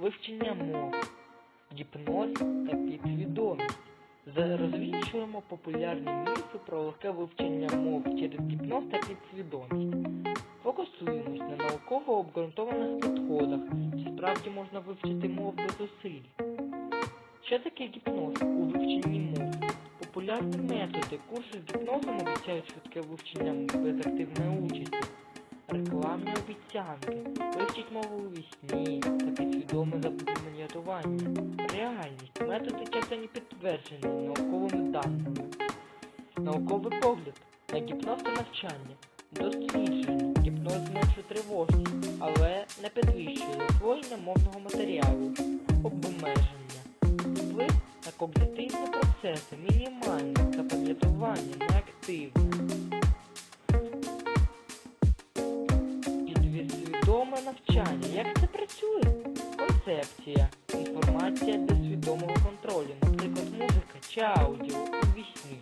вивчення мов, гіпноз та підсвідомість. Розвінчуємо популярні міфи про легке вивчення мов через гіпноз та підсвідомість. Фокусуємось на науково обґрунтованих підходах, чи справді можна вивчити мов без зусиль. Що таке гіпноз у вивченні мов? Популярні методи, курси з гіпнозом обіцяють швидке вивчення без активної участі. Рекламні обіцянки, вивчить мову у вісні та підсвідоме запам'ятування. Реальність, методи часто не підтверджені науковими даними. Науковий погляд на гіпноз та навчання. Дослідження. Гіпноз зменшує тривожність, але не підвищує засвоєння мовного матеріалу. Обмеження. Вплив на когнітивні процеси мінімальне, запам'ятування неактивне. Навчання. Як це працює? Концепція. Інформація для свідомого контролю, наприклад, музика чи аудіо у вісні.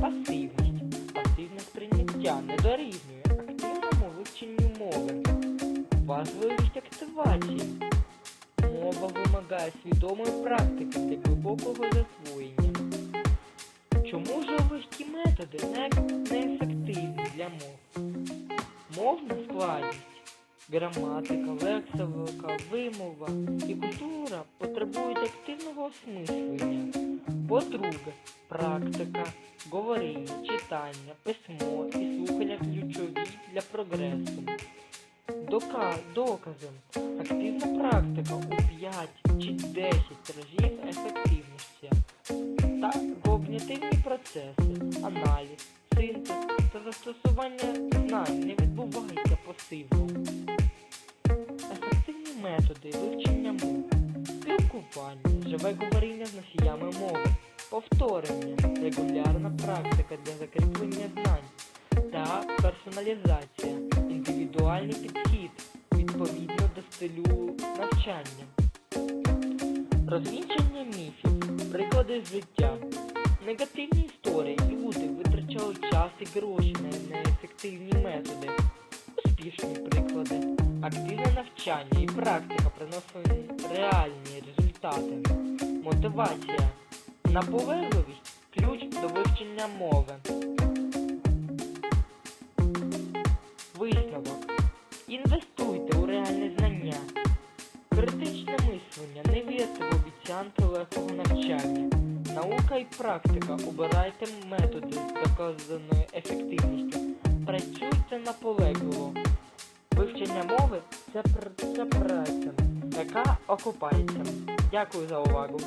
Пасивність. Пасивне сприйняття не дорівнює активному вивченню мови. Важливість активації. Мова вимагає свідомої практики для глибокого засвоєння. Чому ж легкі методи не, неефективні для мов? Мовна складність, граматика, лексика, вимова і культура потребують активного осмислення. По-друге, практика, говоріння, читання, письмо і слухання ключові для прогресу. Дока, докази. Активна практика у 5 чи 10 разів ефективності. Та когнітивні процеси, аналіз, синтез та застосування знань не відбуваються пасивно. Методи вивчення мов, спілкування, живе говоріння з носіями мови, повторення, регулярна практика для закріплення знань та персоналізація, індивідуальний підхід відповідно до стилю навчання. Розвінчення міфів, приклади з життя. Негативні історії люди витрачали час і гроші на неефективні методи. Успішні приклади. Активне навчання і практика приносили реальні результати. Мотивація. Наполегливість ключ до вивчення мови. Висновок. Інвестуйте у реальне знання. Критичне мислення. Не вірте в обіцянки легкого навчання. Наука і практика. Обирайте методи з доказаною ефективністю. Працюйте наполегливо. Вивчення мови це, пр- це праця, яка окупається. Дякую за увагу.